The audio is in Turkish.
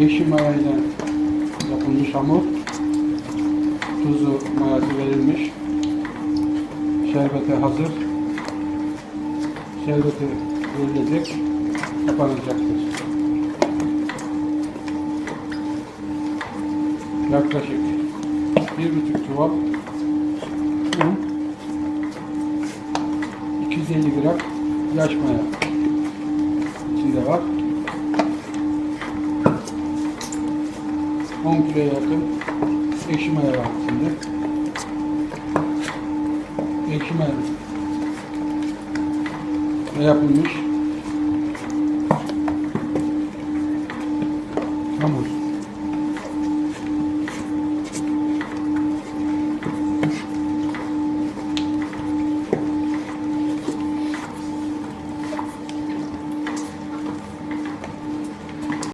ekşi mayayla yapılmış hamur. Tuzu mayası verilmiş. Şerbete hazır. Şerbeti verilecek. Kapanacaktır. Yaklaşık bir buçuk çuval un, 250 gram yaş maya içinde var. 10 kilo yakın ekşi maya var içinde. Ekşi maya yapılmış hamur.